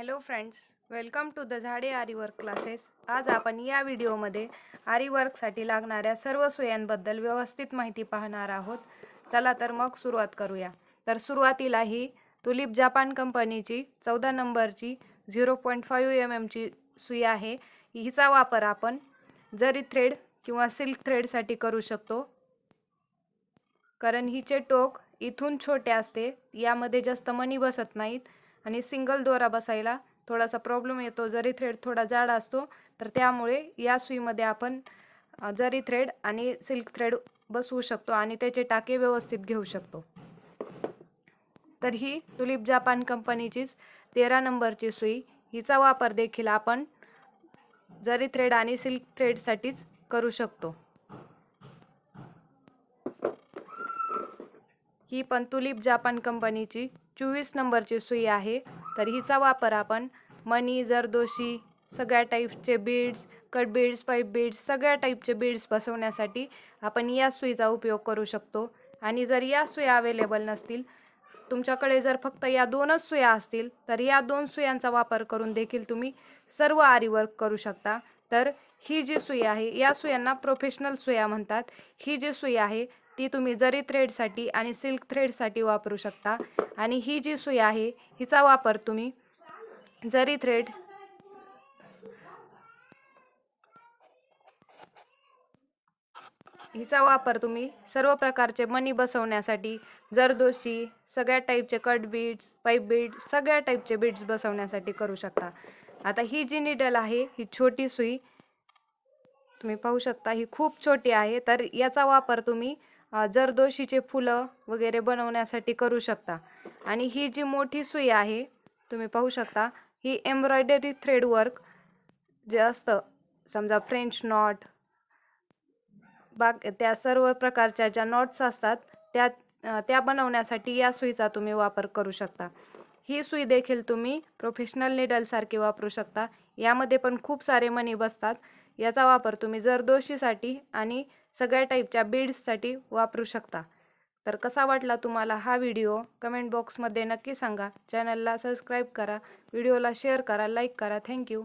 Hello friends welcome to the Zade aari work classes. आज आपण या व्हिडिओमध्ये आरीवर्कसाठी लागणाऱ्या सर्व सोयांबद्दल व्यवस्थित माहिती पाहणार आहोत. चला तर मग सुरुवात करूया. तर सुरुवातीला ही तुलिप जापान कंपनीची चौदा नंबरची झिरो पॉईंट फाईव्ह एम एमची सुई आहे. हिचा वापर आपण जरी थ्रेड किंवा सिल्क थ्रेडसाठी करू शकतो. कारण हिचे टोक इथून छोटे असते यामध्ये जास्त मणी बसत नाहीत. आणि सिंगल दोरा बसायला थोडासा प्रॉब्लेम येतो. जरी थ्रेड थोडा जाड असतो तर त्यामुळे या सुईमध्ये आपण जरी थ्रेड आणि सिल्क थ्रेड बसवू शकतो आणि त्याचे टाके व्यवस्थित घेऊ शकतो. तर ही तुलिप जापान कंपनीचीच तेरा नंबरची सुई. हिचा वापर देखील आपण जरी थ्रेड आणि सिल्क थ्रेडसाठीच करू शकतो. ही पण तुलिप जापान कंपनीची चोवीस नंबरची सुई आहे. तर हिचा वापर आपण मणी जरदोशी सगळ्या टाईपचे beads cut beads pipe beads सगळ्या टाईपचे बीड्स बसवण्यासाठी आपण या सुईचा उपयोग करू शकतो. आणि जर या सुया अवेलेबल नसतील तुमच्याकडे जर फक्त या दोनच सुया असतील तर या दोन सुयांचा वापर करून देखील तुम्ही सर्व आरी वर्क करू शकता. तर ही जी सुई आहे या सुयांना प्रोफेशनल सुया म्हणतात. ही जी सुई आहे ती तुम्ही जरी थ्रेडसाठी आणि सिल्क थ्रेडसाठी वापरू शकता. आणि ही जी सुई आहे हिचा वापर तुम्ही जरी थ्रेड हिचा वापर तुम्ही सर्व प्रकारचे मणी बसवण्यासाठी जरदोशी सगळ्या टाईपचे कट बीड्स पाईप बीड्स सगळ्या टाईपचे बीड्स बसवण्यासाठी करू शकता. आता ही जी निडल आहे ही छोटी सुई तुम्ही पाहू शकता ही खूप छोटी आहे. तर याचा वापर तुम्ही जरदोशीचे फुलं वगैरे बनवण्यासाठी करू शकता. आणि ही जी मोठी सुई आहे तुम्ही पाहू शकता ही एम्ब्रॉयडरी थ्रेड वर्क जे असतं समजा फ्रेंच नॉट बाग त्या सर्व प्रकारच्या ज्या नॉट्स असतात त्या त्या बनवण्यासाठी या सुईचा तुम्ही वापर करू शकता. ही सुई देखील तुम्ही प्रोफेशनल निडलसारखी वापरू शकता. यामध्ये पण खूप सारे मणी बसतात. याचा वापर तुम्ही जरदोशीसाठी आणि सगळ्या टाईपच्या बीड्ससाठी वापरू शकता. तर कसा वाटला तुम्हाला हा व्हिडिओ कमेंट बॉक्समध्ये नक्की सांगा. चॅनलला सबस्क्राईब करा. व्हिडिओला शेअर करा. लाईक करा. थँक्यू